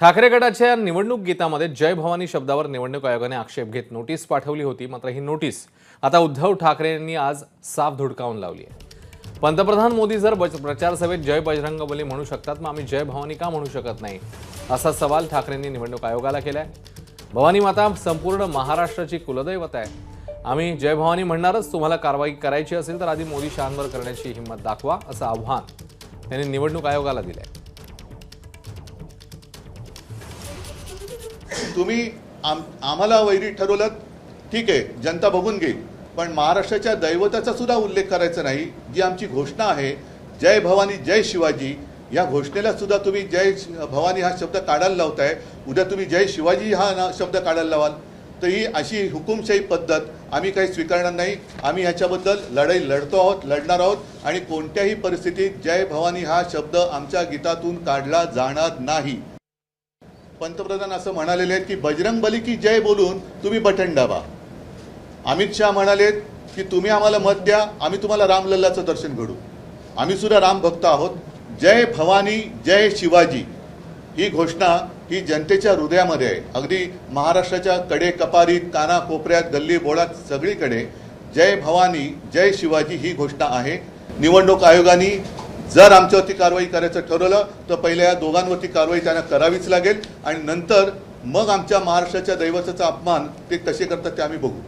ठाकरे गटाच्या निवडणूक गीतामध्ये जय भवानी शब्दावर निवडणूक आयोगाने आक्षेप घेत नोटीस पाठवली होती मात्र ही नोटीस आता उद्धव ठाकरे यांनी आज साफ धुडकावून लावली आहे. पंतप्रधान मोदी जर प्रचार सभेत जय बजरंगबली म्हणू शकतात मग आम्ही जय भवानी का म्हणू शकत नाही? असा सवाल ठाकरेंनी निवडणूक आयोगाला केलाय. भवानी माता संपूर्ण महाराष्ट्राची कुलदैवत आहे. आम्ही जय भवानी म्हणणारच तुम्हाला कारवाई करायची असेल तर आधी मोदी शहांवर करण्याची हिंमत दाखवा असं आव्हान त्यांनी निवडणूक आयोगाला दिलं आहे तुम्ही आम आम्हाला वैरी ठरवलं ठीक आहे जनता बघून घेईल. पण महाराष्ट्राच्या दैवताचा सुद्धा उल्लेख करायचा नाही जी आमची घोषणा आहे जय भवानी जय शिवाजी या घोषणेला सुद्धा तुम्ही जय भवानी हा शब्द काढायला लावताय उद्या तुम्ही जय शिवाजी हा ना शब्द काढायला लावाल. तर ही अशी हुकुमशाही पद्धत आम्ही काही स्वीकारणार नाही. आम्ही ह्याच्याबद्दल लढाई लढतो आहोत लढणार आहोत आणि कोणत्याही परिस्थितीत जय भवानी हा शब्द आमच्या गीतातून काढला जाणार नाही. पंतप्रधान असं म्हणालेले आहेत की बजरंग बली की जय बोलून तुम्ही बटन दाबा. अमित शहा म्हणालेत की तुम्ही आम्हाला मत द्या आम्ही तुम्हाला रामलल्लाचं दर्शन घडू आम्ही सुद्धा राम भक्त आहोत. जय भवानी जय शिवाजी. ही घोषणा ही जनतेच्या हृदयामध्ये आहे. अगदी महाराष्ट्राच्या कडे कपारीत काना कोपऱ्यात गल्ली बोळात सगळीकडे जय भवानी जय शिवाजी ही घोषणा आहे. निवडणूक आयोगाने जर आमच्यावरती कारवाई करायचं ठरवलं तर पहिल्या या दोघांवरती कारवाई त्यांना करावीच लागेल आणि नंतर मग आमच्या महाराष्ट्राच्या दैवताचा अपमान ते कसे करतात ते आम्ही बघू.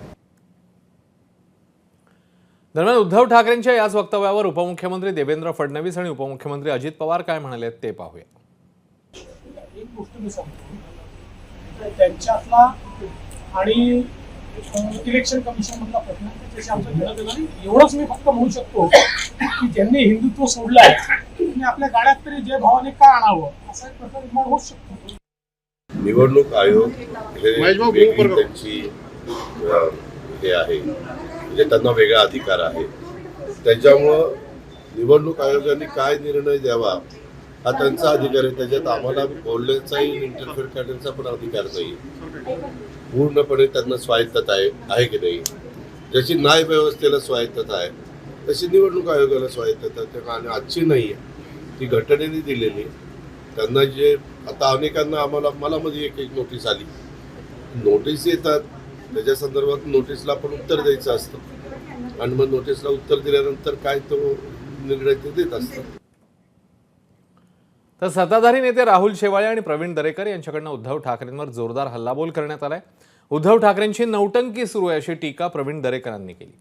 दरम्यान उद्धव ठाकरेंच्या याच वक्तव्यावर उपमुख्यमंत्री देवेंद्र फडणवीस आणि उपमुख्यमंत्री अजित पवार काय म्हणाले ते पाहूया. एक गोष्ट मी सांगतो. त्यांच्यातला आणि इलेक्शन कमिशन मधला प्रश्न त्याच्याशी नाही. एवढंच मी फक्त म्हणू शकतो की ज्यांनी हिंदुत्व सोडलंय त्यांनी आपल्या गाड्यात तरी जय भावाने का आणावं? असा एक प्रकार निर्माण होऊ शकतो. निवडणूक आयोग हे वेगळी त्यांची हे आहे. म्हणजे त्यांना वेगळा अधिकार आहे. त्याच्यामुळं निवडणूक आयोगाने काय निर्णय द्यावा हा त्यांचा अधिकार आहे. त्याच्यात आम्हाला बोलण्याचाही इंटरफेअर करण्याचा पण अधिकार नाही. पूर्णपणे त्यांना स्वायत्तता आहे आहे की नाही? जशी न्याय व्यवस्थेला स्वायत्तता आहे तशी निवडणूक आयोगाला स्वायत्तता त्या- आणि आजची नाही आहे. ती घटनेने दिलेली आहे. त्यांना जे आता अनेकांना आम्हाला मला मध्ये एक एक नोटीस आली. नोटीस येतात. त्याच्या संदर्भात नोटीसला आपण उत्तर द्यायचं असतं. आणि मग नोटीसला उत्तर दिल्यानंतर काय तो निर्णय ते देत असतात. तर सत्ताधारी नेते राहुल शेवाळे आणि प्रवीण दरेकर यांच्याकडनं उद्धव ठाकरेंवर जोरदार हल्लाबोल करण्यात आलाय. उद्धव ठाकरेंची नौटंकी सुरू आहे अशी टीका प्रवीण दरेकरांनी केली.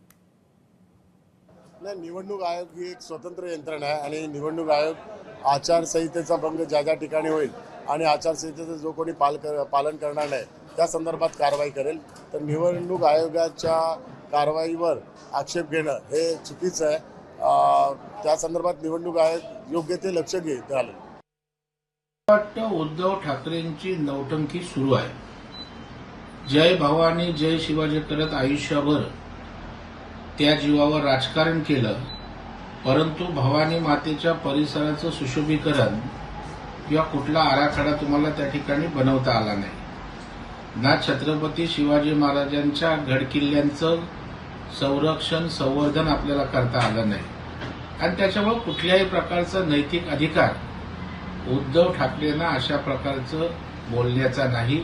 नाही निवडणूक आयोग ही एक स्वतंत्र यंत्रणा आहे आणि निवडणूक आयोग आचारसंहितेचा भंग ज्या ज्या ठिकाणी होईल आणि आचारसंहितेचं जो कोणी पाल कर पालन करणार नाही त्या संदर्भात कारवाई करेल. तर निवडणूक आयोगाच्या कारवाईवर आक्षेप घेणं हे चुकीचं आहे. अं, त्या संदर्भात निवडणूक आयोग योग्य ते लक्ष घे घालेल वाटतं उद्धव ठाकरेंची नौटंकी सुरू आहे. जय भवानी जय शिवाजी करत आयुष्यभर. त्या जीवावर राजकारण केलं परंतु भवानी मातेच्या परिसराचं सुशोभीकरण किंवा कुठला आराखडा तुम्हाला त्या ठिकाणी बनवता आला नाही. ना छत्रपती शिवाजी महाराजांच्या गडकिल्ल्यांचं संरक्षण संवर्धन आपल्याला करता आलं नाही. आणि त्याच्यामुळे कुठल्याही प्रकारचा नैतिक अधिकार उद्धव ठाकरेंना अशा प्रकारचं बोलण्याचा नाही.